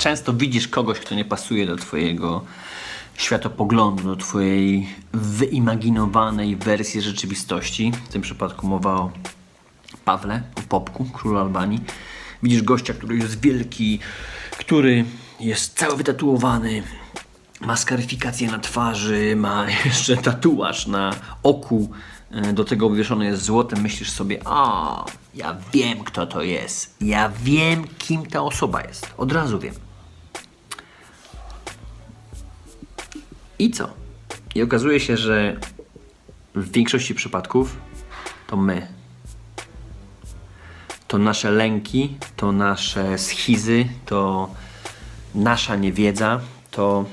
często widzisz kogoś, kto nie pasuje do twojego światopoglądu, do twojej wyimaginowanej wersji rzeczywistości. W tym przypadku mowa o Pawle, o Popku, królu Albanii. Widzisz gościa, który jest wielki, który jest cały wytatuowany, ma skaryfikację na twarzy, ma jeszcze tatuaż na oku, e, do tego obwieszony jest złotem. Myślisz sobie, a ja wiem, kto to jest. Ja wiem, kim ta osoba jest. Od razu wiem. I co? I okazuje się, że w większości przypadków to my. To nasze lęki, to nasze schizy, to nasza niewiedza, to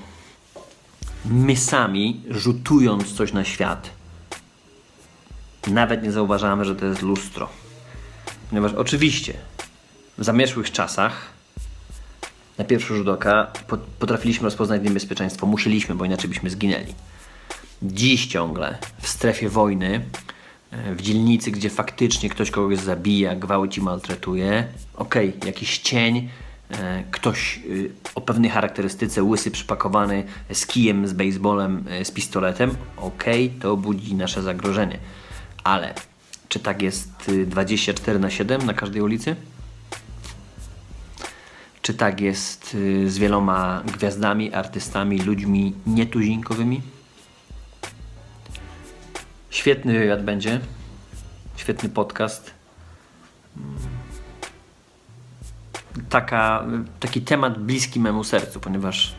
my sami, rzutując coś na świat, nawet nie zauważamy, że to jest lustro. Ponieważ oczywiście w zamierzchłych czasach na pierwszy rzut oka po- potrafiliśmy rozpoznać niebezpieczeństwo. Musieliśmy, bo inaczej byśmy zginęli. Dziś ciągle w strefie wojny, e, w dzielnicy, gdzie faktycznie ktoś kogoś zabija, gwałci, maltretuje, okej, jakiś cień, e, ktoś y, o pewnej charakterystyce, łysy, przypakowany z kijem, z baseballem, e, z pistoletem, okej, to budzi nasze zagrożenie. Ale czy tak jest y, 24 na 7 na każdej ulicy? Czy tak jest y, z wieloma gwiazdami, artystami, ludźmi nietuzinkowymi? Świetny wywiad będzie. Świetny podcast. Mm. Taka, taki temat bliski memu sercu, ponieważ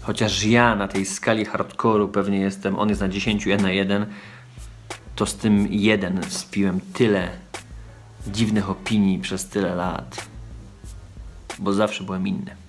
chociaż ja na tej skali hardcore'u pewnie jestem, on jest na 10, ja na 1, to z tym jeden spiłem tyle dziwnych opinii przez tyle lat, bo zawsze byłem inny.